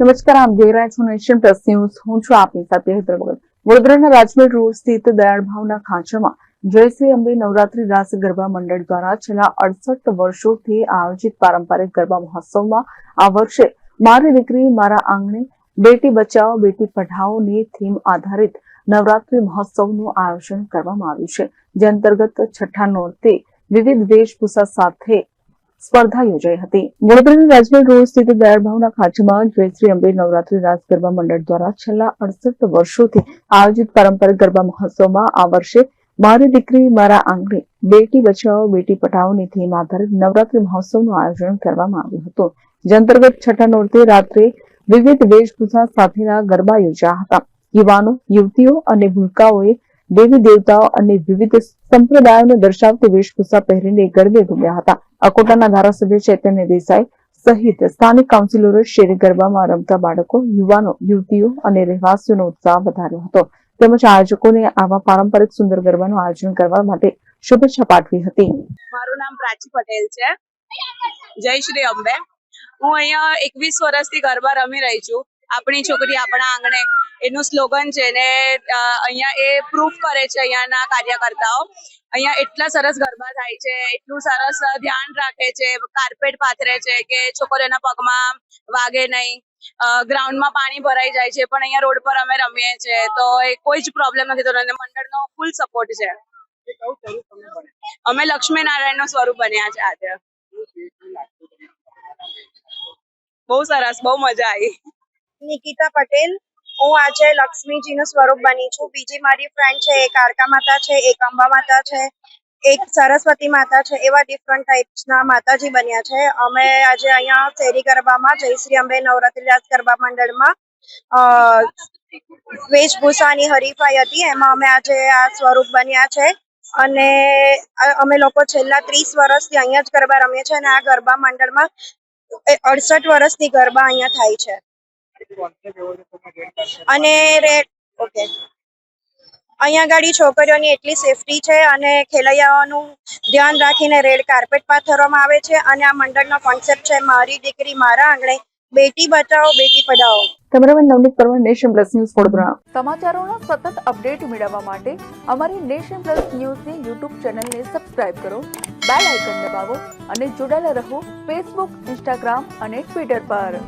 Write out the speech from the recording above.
નમસ્કાર, આપ જોઈ રહ્યા છો નેશન પ્લસ ન્યૂઝ. હું છું આપની સાથે હેતર ભગત. વડોદરાના રાજમહેલ રોડ સ્થિત દયાળ ભાવના ખાંચામાં જયશ્રી અંબે નવરાત્રી રાસ ગરબા મંડળ દ્વારા છેલ્લા અડસઠ વર્ષોથી આયોજિત પારંપરિક ગરબા મહોત્સવમાં આ વર્ષે મારી દીકરી, મારા આંગણે, બેટી બચાવો, બેટી પઢાઓની થીમ આધારિત નવરાત્રી મહોત્સવનું આયોજન કરવામાં આવ્યું છે. જે અંતર્ગત છઠ્ઠા નોરતે વિવિધ વેશભૂષા સાથે સ્પર્ધા યોજાઈ હતી. વડોદરાના રાજમેર રોડ સ્થિત દયાળભાવના ખાંચમાં જય શ્રી અંબે નવરાત્રી રાસ ગરબા મંડળ દ્વારા છેલ્લા અડસઠ વર્ષોથી આયોજિત પારંપરિક ગરબા મહોત્સવમાં આ વર્ષે મારી દીકરી, મારા આંગણે, બેટી બચાવો, બેટી પઢાઓની થીમ આધારિત નવરાત્રી મહોત્સવનું આયોજન કરવામાં આવ્યું હતું. જે અંતર્ગત છઠ્ઠા નોરતે રાત્રે વિવિધ વેશભૂષા સાથેના ગરબા યોજ્યા હતા. યુવાનો, યુવતીઓ અને ભૂલકાઓએ દેવી દેવતાઓ અને વિવિધ સંપ્રદાયોને દર્શાવતી વેશભૂષા પહેરીને ગરબે ઘૂમ્યા હતા. અકોટાના ધારાસભ્ય ચૈતન્ય દેસાઈ સહિત સ્થાનિક કાઉન્સિલરો શેરી ગરબામાં રમતા બાળકો, યુવાનો, યુવતીઓ અને રહેવાસીઓનો ઉત્સાહ વધાર્યો હતો. તેમજ આયોજકોને આવા પારંપરિક સુંદર ગરબાનું આયોજન કરવા માટે શુભેચ્છા પાઠવી હતી. મારું નામ પ્રાચી પટેલ છે. જય શ્રી અંબે. હું અહીંયા એકવીસ વર્ષથી ગરબા રમી રહી છું. આપણી છોકરી આપણા આંગણે એનું સ્લોગન છે ને અહીંયા એ પ્રૂફ કરે છે અહીંયાના કાર્યકર્તાઓ. અહીંયા એટલા સરસ ગરબા થાય છે, એટલું સરસ ધ્યાન રાખે છે કાર્પેટ પાથરે છે કે છોકરીઓના પગમાં વાગે નહીં. ગ્રાઉન્ડમાં પાણી ભરાઈ જાય છે, પણ અહીંયા રોડ પર અમે રમીએ છીએ. તો એ કોઈ જ પ્રોબ્લેમ નથી થતો, અને મંડળનો ફૂલ સપોર્ટ છે. અમે લક્ષ્મીનારાયણનું સ્વરૂપ બન્યા છે આજે. બહુ સરસ, બહુ મજા આવી. નિકિતા પટેલ. હું આજે લક્ષ્મીજીનું સ્વરૂપ બની છું. બીજી મારી ફ્રેન્ડ છે, એક આરકા માતા છે, એક અંબા માતા છે, એક સરસ્વતી માતા છે, એવા ડિફરન્ટ ટાઈપ્સના માતાજી બન્યા છે. અમે આજે અહીંયા શેરી ગરબામાં જય શ્રી અંબે નવરાત્રી રાસ ગરબા મંડળમાં વેશભૂષાની હરીફાઈ હતી. એમાં અમે આજે આ સ્વરૂપ બન્યા છે. અને અમે લોકો છેલ્લા ત્રીસ વર્ષથી અહીંયા જ ગરબા રમીએ છીએ અને આ ગરબા મંડળમાં અડસઠ વર્ષથી ગરબા અહીંયા થાય છે. અને રેડ ઓકે. અહીંયા ગાડી છોકરીઓની એટલી સેફટી છે અને ખેલૈયાઓનું ધ્યાન રાખીને રેડ કાર્પેટ પાથરવામાં આવે છે અને આ મંડળનો કોન્સેપ્ટ છે મારી દીકરી મારા આંગણે બેટી બચાવો બેટી પઢાઓ. Cameraman Navneet Parmar Nation Plus News Vadodara. સમાચારોના સતત અપડેટ મેળવવા માટે અમારી નેશન પ્લસ ન્યૂઝની યુટ્યુબ ચેનલને સબસ્ક્રાઇબ કરો બેલ આઇકન દબાવો અને જોડાયેલા રહો ફેસબુક ઇન્સ્ટાગ્રામ અને ટ્વિટર પર.